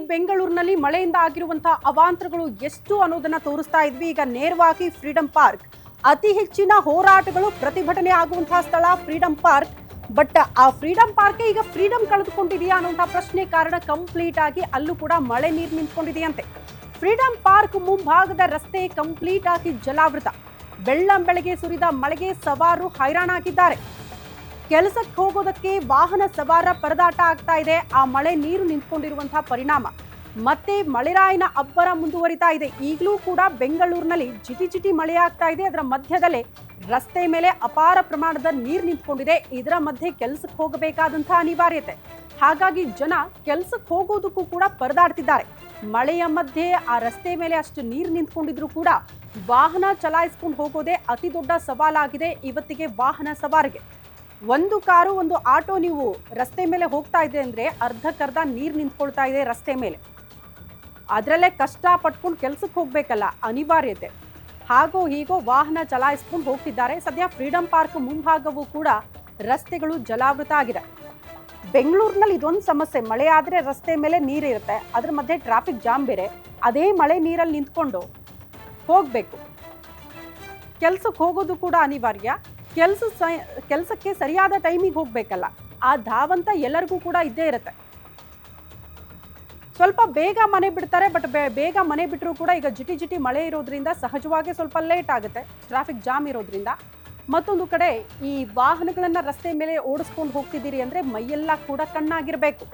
ಬೆಂಗಳೂರಿನಲ್ಲಿ ಮಳೆಯಿಂದ ಆಗಿರುವಂತಹ ಅವಾಂತರಗಳು ಎಷ್ಟು ಅನ್ನೋದನ್ನ ತೋರಿಸ್ತಾ ಇದ್ವಿ. ಈಗ ನೇರವಾಗಿ ಫ್ರೀಡಂ ಪಾರ್ಕ್. ಅತಿ ಹೆಚ್ಚಿನ ಹೋರಾಟಗಳು ಪ್ರತಿಭಟನೆ ಆಗುವಂತಹ ಸ್ಥಳ ಫ್ರೀಡಂ ಪಾರ್ಕ್. ಬಟ್ ಆ ಫ್ರೀಡಂ ಪಾರ್ಕ್ ಈಗ ಫ್ರೀಡಂ ಕಳೆದುಕೊಂಡಿದೆಯಾ ಅನ್ನುವಂತಹ ಪ್ರಶ್ನೆ ಕಾರಣ ಕಂಪ್ಲೀಟ್ ಆಗಿ ಅಲ್ಲೂ ಕೂಡ ಮಳೆ ನೀರು ನಿಂತ್ಕೊಂಡಿದೆಯಂತೆ. ಫ್ರೀಡಂ ಪಾರ್ಕ್ ಮುಂಭಾಗದ ರಸ್ತೆ ಕಂಪ್ಲೀಟ್ ಆಗಿ ಜಲಾವೃತ. ಬೆಳ್ಳಂ ಬೆಳಗ್ಗೆ ಸುರಿದ ಮಳೆಗೆ ಸವಾರು ಹೈರಾಣಾಗಿದ್ದಾರೆ. ಕೆಲಸಕ್ಕೆ ಹೋಗೋದಕ್ಕೆ ವಾಹನ ಸವಾರ ಪರದಾಟ ಆಗ್ತಾ ಇದೆ. ಆ ಮಳೆ ನೀರು ನಿಂತ್ಕೊಂಡಿರುವಂತಹ ಪರಿಣಾಮ. ಮತ್ತೆ ಮಳೆರಾಯನ ಅಬ್ಬರ ಮುಂದುವರಿತಾ ಇದೆ. ಈಗಲೂ ಕೂಡ ಬೆಂಗಳೂರಿನಲ್ಲಿ ಜಿಟಿ ಜಿಟಿ ಮಳೆ ಆಗ್ತಾ ಇದೆ. ಅದರ ಮಧ್ಯದಲ್ಲೇ ರಸ್ತೆ ಮೇಲೆ ಅಪಾರ ಪ್ರಮಾಣದ ನೀರು ನಿಂತ್ಕೊಂಡಿದೆ. ಇದರ ಮಧ್ಯೆ ಕೆಲಸಕ್ಕೆ ಹೋಗಬೇಕಾದಂತಹ ಅನಿವಾರ್ಯತೆ. ಹಾಗಾಗಿ ಜನ ಕೆಲಸಕ್ಕೆ ಹೋಗೋದಕ್ಕೂ ಕೂಡ ಪರದಾಡ್ತಿದ್ದಾರೆ. ಮಳೆಯ ಮಧ್ಯೆ ಆ ರಸ್ತೆ ಮೇಲೆ ಅಷ್ಟು ನೀರು ನಿಂತ್ಕೊಂಡಿದ್ರು ಕೂಡ ವಾಹನ ಚಲಾಯಿಸ್ಕೊಂಡು ಹೋಗೋದೇ ಅತಿ ದೊಡ್ಡ ಸವಾಲಾಗಿದೆ ಇವತ್ತಿಗೆ ವಾಹನ ಸವಾರಿಗೆ. ಒಂದು ಕಾರು, ಒಂದು ಆಟೋ ನೀವು ರಸ್ತೆ ಮೇಲೆ ಹೋಗ್ತಾ ಇದೆ ಅಂದ್ರೆ ಅರ್ಧಕ್ಕರ್ಧ ನೀರು ನಿಂತ್ಕೊಳ್ತಾ ಇದೆ ರಸ್ತೆ ಮೇಲೆ. ಅದರಲ್ಲೇ ಕಷ್ಟ ಪಟ್ಕೊಂಡು ಕೆಲ್ಸಕ್ಕೆ ಹೋಗಬೇಕಲ್ಲ, ಅನಿವಾರ್ಯತೆ. ಹಾಗೋ ಹೀಗೋ ವಾಹನ ಚಲಾಯಿಸ್ಕೊಂಡು ಹೋಗ್ತಿದ್ದಾರೆ. ಸದ್ಯ ಫ್ರೀಡಂ ಪಾರ್ಕ್ ಮುಂಭಾಗವೂ ಕೂಡ ರಸ್ತೆಗಳು ಜಲಾವೃತ ಆಗಿದೆ. ಬೆಂಗಳೂರಿನಲ್ಲಿ ಇದೊಂದು ಸಮಸ್ಯೆ. ಮಳೆ ಆದರೆ ರಸ್ತೆ ಮೇಲೆ ನೀರಿರುತ್ತೆ ಅದ್ರ ಮಧ್ಯೆ ಟ್ರಾಫಿಕ್ ಜಾಮ್ ಬೇರೆ. ಅದೇ ಮಳೆ ನೀರಲ್ಲಿ ನಿಂತ್ಕೊಂಡು ಹೋಗಬೇಕು. ಕೆಲ್ಸಕ್ಕೆ ಹೋಗೋದು ಕೂಡ ಅನಿವಾರ್ಯ. ಕೆಲಸ ಕೆಲಸಕ್ಕೆ ಸರಿಯಾದ ಟೈಮಿಗೆ ಹೋಗಬೇಕಲ್ಲ, ಆ ಧಾವಂತ ಎಲ್ಲರಿಗೂ ಕೂಡ ಇದ್ದೇ ಇರುತ್ತೆ. ಸ್ವಲ್ಪ ಬೇಗ ಮನೆ ಬಿಡ್ತಾರೆ, ಬಟ್ ಬೇಗ ಮನೆ ಬಿಟ್ಟರೂ ಕೂಡ ಈಗ ಜಿಟಿ ಜಿಟಿ ಮಳೆ ಇರೋದ್ರಿಂದ ಸಹಜವಾಗಿ ಸ್ವಲ್ಪ ಲೇಟ್ ಆಗುತ್ತೆ, ಟ್ರಾಫಿಕ್ ಜಾಮ್ ಇರೋದ್ರಿಂದ. ಮತ್ತೊಂದು ಕಡೆ ಈ ವಾಹನಗಳನ್ನ ರಸ್ತೆ ಮೇಲೆ ಓಡಿಸ್ಕೊಂಡು ಹೋಗ್ತಿದ್ದೀರಿ ಅಂದ್ರೆ ಮೈಯೆಲ್ಲ ಕೂಡ ಕಣ್ಣಾಗಿರಬೇಕು.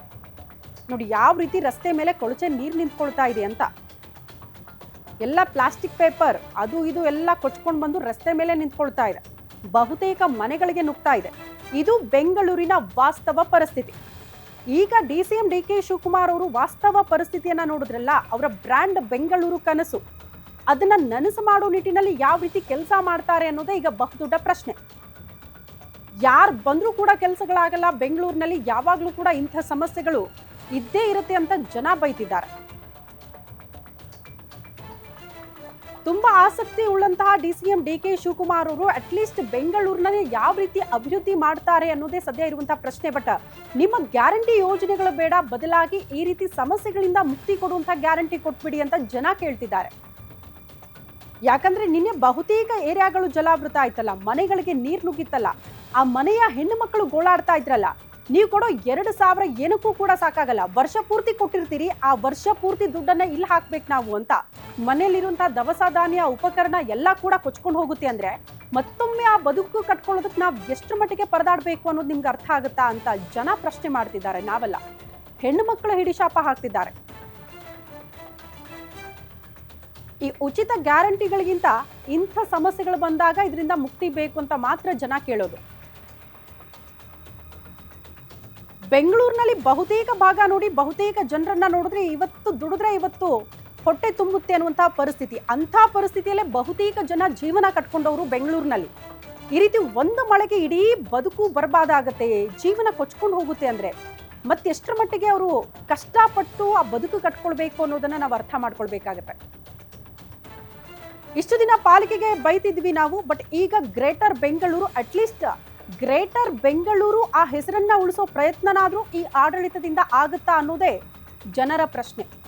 ನೋಡಿ ಯಾವ ರೀತಿ ರಸ್ತೆ ಮೇಲೆ ಕೊಳಚೆ ನೀರು ನಿಂತ್ಕೊಳ್ತಾ ಇದೆ ಅಂತ. ಎಲ್ಲ ಪ್ಲಾಸ್ಟಿಕ್ ಪೇಪರ್, ಅದು ಇದು ಎಲ್ಲ ಕೊಚ್ಕೊಂಡು ಬಂದು ರಸ್ತೆ ಮೇಲೆ ನಿಂತ್ಕೊಳ್ತಾ ಇದೆ. ಬಹುತೇಕ ಮನೆಗಳಿಗೆ ನುಗ್ತಾ ಇದೆ. ಇದು ಬೆಂಗಳೂರಿನ ವಾಸ್ತವ ಪರಿಸ್ಥಿತಿ. ಈಗ D C M D K Shivakumar ಅವರು ವಾಸ್ತವ ಪರಿಸ್ಥಿತಿಯನ್ನು ನೋಡಿದ್ರಲ್ಲ, ಅವರ ಬ್ರ್ಯಾಂಡ್ ಬೆಂಗಳೂರು ಕನಸು. ಅದನ್ನ ನನಸು ಮಾಡೋ ನಿಟ್ಟಿನಲ್ಲಿ ಯಾವ ರೀತಿ ಕೆಲಸ ಮಾಡ್ತಾರೆ ಅನ್ನೋದೇ ಈಗ ಬಹುದೊಡ್ಡ ಪ್ರಶ್ನೆ. ಯಾರು ಬಂದರೂ ಕೂಡ ಕೆಲಸಗಳಾಗಲ್ಲ, ಬೆಂಗಳೂರಿನಲ್ಲಿ ಯಾವಾಗಲೂ ಕೂಡ ಇಂಥ ಸಮಸ್ಯೆಗಳು ಇದ್ದೇ ಇರುತ್ತೆ ಅಂತ ಜನ ಬೈತಿದ್ದಾರೆ. ತುಂಬಾ ಆಸಕ್ತಿ ಉಳ್ಳಂತಹ D C M D K Shivakumar ಅವರು ಅಟ್ಲೀಸ್ಟ್ ಬೆಂಗಳೂರಿನಲ್ಲಿ ಯಾವ ರೀತಿ ಅಭಿವೃದ್ಧಿ ಮಾಡ್ತಾರೆ ಅನ್ನೋದೇ ಸದ್ಯ ಇರುವಂತಹ ಪ್ರಶ್ನೆ. ಬಟ್ ನಿಮ್ಮ ಗ್ಯಾರಂಟಿ ಯೋಜನೆಗಳು ಬೇಡ, ಬದಲಾಗಿ ಈ ರೀತಿ ಸಮಸ್ಯೆಗಳಿಂದ ಮುಕ್ತಿ ಕೊಡುವಂತಹ ಗ್ಯಾರಂಟಿ ಕೊಟ್ಬಿಡಿ ಅಂತ ಜನ ಕೇಳ್ತಿದ್ದಾರೆ. ಯಾಕಂದ್ರೆ ನಿನ್ನೆ ಬಹುತೇಕ ಏರಿಯಾಗಳು ಜಲಾವೃತ ಆಯ್ತಲ್ಲ, ಮನೆಗಳಿಗೆ ನೀರು ನುಗ್ಗಿತ್ತಲ್ಲ, ಆ ಮನೆಯ ಹೆಣ್ಣು ಮಕ್ಕಳು ಗೋಳಾಡ್ತಾ ಇದ್ರಲ್ಲ ನೀವು ಕೊಡೋ ಎರಡು ಸಾವಿರ ಏನಕ್ಕೂ ಕೂಡ ಸಾಕಾಗಲ್ಲ. ವರ್ಷ ಪೂರ್ತಿ ಕೊಟ್ಟಿರ್ತೀರಿ, ಆ ವರ್ಷ ಪೂರ್ತಿ ದುಡ್ಡನ್ನ ಇಲ್ಲಿ ಹಾಕ್ಬೇಕು ನಾವು ಅಂತ. ಮನೆಯಲ್ಲಿರುವಂತಹ ದವಸ ಧಾನ್ಯ, ಉಪಕರಣ ಎಲ್ಲ ಕೂಡ ಕೊಚ್ಕೊಂಡು ಹೋಗುತ್ತೆ ಅಂದ್ರೆ ಮತ್ತೊಮ್ಮೆ ಆ ಬದುಕು ಕಟ್ಕೊಳ್ಳೋದಕ್ಕೆ ನಾವು ಎಷ್ಟು ಮಟ್ಟಿಗೆ ಪರದಾಡಬೇಕು ಅನ್ನೋದು ನಿಮ್ಗೆ ಅರ್ಥ ಆಗುತ್ತಾ ಅಂತ ಜನ ಪ್ರಶ್ನೆ ಮಾಡ್ತಿದ್ದಾರೆ. ನಾವೆಲ್ಲ ಹೆಣ್ಣು ಮಕ್ಕಳು ಹಿಡಿಶಾಪ ಹಾಕ್ತಿದ್ದಾರೆ. ಈ ಉಚಿತ ಗ್ಯಾರಂಟಿಗಳಿಗಿಂತ ಇಂಥ ಸಮಸ್ಯೆಗಳು ಬಂದಾಗ ಇದರಿಂದ ಮುಕ್ತಿ ಬೇಕು ಅಂತ ಮಾತ್ರ ಜನ ಕೇಳೋದು. ಬೆಂಗಳೂರಿನಲ್ಲಿ ಬಹುತೇಕ ಭಾಗ ನೋಡಿ ಬಹುತೇಕ ಜನರನ್ನ ನೋಡಿದ್ರೆ ಇವತ್ತು ದುಡಿದ್ರೆ ಇವತ್ತು ಹೊಟ್ಟೆ ತುಂಬುತ್ತೆ ಅನ್ನುವಂತಹ ಪರಿಸ್ಥಿತಿ. ಅಂಥ ಪರಿಸ್ಥಿತಿಯಲ್ಲೇ ಬಹುತೇಕ ಜನ ಜೀವನ ಕಟ್ಕೊಂಡವರು ಬೆಂಗಳೂರಿನಲ್ಲಿ. ಈ ರೀತಿ ಒಂದು ಮಳೆಗೆ ಇಡೀ ಬದುಕು ಬರ್ಬಾದಾಗತ್ತೆ, ಜೀವನ ಕೊಚ್ಕೊಂಡು ಹೋಗುತ್ತೆ ಅಂದ್ರೆ. ಮತ್ತೆಷ್ಟರ ಮಟ್ಟಿಗೆ ಅವರು ಕಷ್ಟಪಟ್ಟು ಆ ಬದುಕು ಕಟ್ಕೊಳ್ಬೇಕು ಅನ್ನೋದನ್ನ ನಾವು ಅರ್ಥ ಮಾಡ್ಕೊಳ್ಬೇಕಾಗತ್ತೆ. ಇಷ್ಟು ದಿನ ಪಾಲಿಕೆಗೆ ಬೈತಿದ್ವಿ ನಾವು, ಬಟ್ ಈಗ greater Bengaluru at least greater Bengaluru ಆ ಹೆಸರನ್ನ ಉಳಿಸೋ ಪ್ರಯತ್ನನಾದರೂ ಈ ಆಡಳಿತದಿಂದ ಆಗುತ್ತಾ ಅನ್ನೋದೇ ಜನರ ಪ್ರಶ್ನೆ.